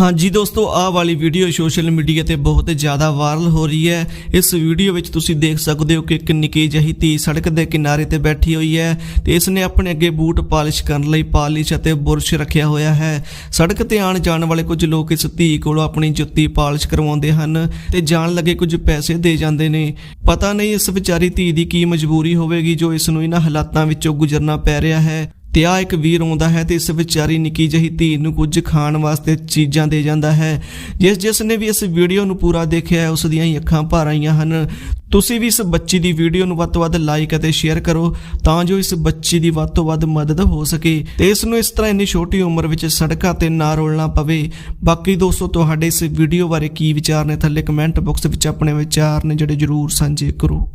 ਹਾਂਜੀ ਦੋਸਤੋ, ਆਹ ਵਾਲੀ ਵੀਡੀਓ ਸੋਸ਼ਲ ਮੀਡੀਆ ਤੇ ਬਹੁਤ ਜ਼ਿਆਦਾ ਵਾਇਰਲ ਹੋ ਰਹੀ ਹੈ। ਇਸ ਵੀਡੀਓ ਵਿੱਚ ਤੁਸੀਂ ਦੇਖ ਸਕਦੇ ਹੋ ਕਿ ਇੱਕ ਨਿੱਕੀ ਜਿਹੀ ਧੀ ਸੜਕ ਦੇ ਕਿਨਾਰੇ ਤੇ ਬੈਠੀ ਹੋਈ ਹੈ ਤੇ ਇਸ ਨੇ ਆਪਣੇ ਅੱਗੇ ਬੂਟ ਪਾਲਿਸ਼ ਕਰਨ ਲਈ ਪਾਲਿਸ਼ ਅਤੇ ਬੁਰਸ਼ ਰੱਖਿਆ ਹੋਇਆ ਹੈ। ਸੜਕ ਤੇ ਆਣ ਜਾਣ ਵਾਲੇ ਕੁਝ ਲੋਕ ਇਸ ਧੀ ਕੋਲੋਂ ਆਪਣੀ ਜੁੱਤੀ ਪਾਲਿਸ਼ ਕਰਵਾਉਂਦੇ ਹਨ ਤੇ ਜਾਣ ਲੱਗੇ ਕੁਝ ਪੈਸੇ ਦੇ ਜਾਂਦੇ ਨੇ। ਪਤਾ ਨਹੀਂ ਇਸ ਵਿਚਾਰੀ ਧੀ ਦੀ ਕੀ ਮਜਬੂਰੀ ਹੋਵੇਗੀ ਜੋ ਇਸ ਨੂੰ ਇਹਨਾਂ ਹਾਲਾਤਾਂ ਵਿੱਚੋਂ ਗੁਜ਼ਰਨਾ ਪੈ ਰਿਹਾ ਹੈ। ਤੇ ਆ ਇੱਕ ਵੀਰ ਆਉਂਦਾ ਹੈ ਤੇ ਇਸ ਵਿਚਾਰੀ ਨਿੱਕੀ ਜਿਹੀ ਧੀ ਨੂੰ ਕੁਝ ਖਾਣ ਵਾਸਤੇ ਚੀਜ਼ਾਂ ਦੇ ਜਾਂਦਾ ਹੈ। ਜਿਸ ਜਿਸ ਨੇ ਵੀ ਇਸ ਵੀਡੀਓ ਨੂੰ ਪੂਰਾ ਦੇਖਿਆ ਹੈ ਉਸ ਦੀਆਂ ਹੀ ਅੱਖਾਂ ਭਰ ਆਈਆਂ ਹਨ। ਤੁਸੀਂ ਵੀ ਇਸ ਬੱਚੀ ਦੀ ਵੀਡੀਓ ਨੂੰ ਵੱਧ ਤੋਂ ਵੱਧ ਲਾਈਕ ਅਤੇ ਸ਼ੇਅਰ ਕਰੋ ਤਾਂ ਜੋ ਇਸ ਬੱਚੀ ਦੀ ਵੱਧ ਤੋਂ ਵੱਧ ਮਦਦ ਹੋ ਸਕੇ ਤੇ ਇਸ ਨੂੰ ਇਸ ਤਰ੍ਹਾਂ ਇੰਨੀ ਛੋਟੀ ਉਮਰ ਵਿੱਚ ਸੜਕਾਂ ਤੇ ਨਾ ਰੋਲਣਾ ਪਵੇ। ਬਾਕੀ ਦੋਸਤੋ, ਤੁਹਾਡੇ ਇਸ ਵੀਡੀਓ ਬਾਰੇ ਕੀ ਵਿਚਾਰ ਨੇ ਥੱਲੇ ਕਮੈਂਟ ਬਾਕਸ ਵਿੱਚ ਆਪਣੇ ਵਿਚਾਰ ਨੇ ਜਿਹੜੇ ਜਰੂਰ ਸਾਂਝੇ ਕਰੋ।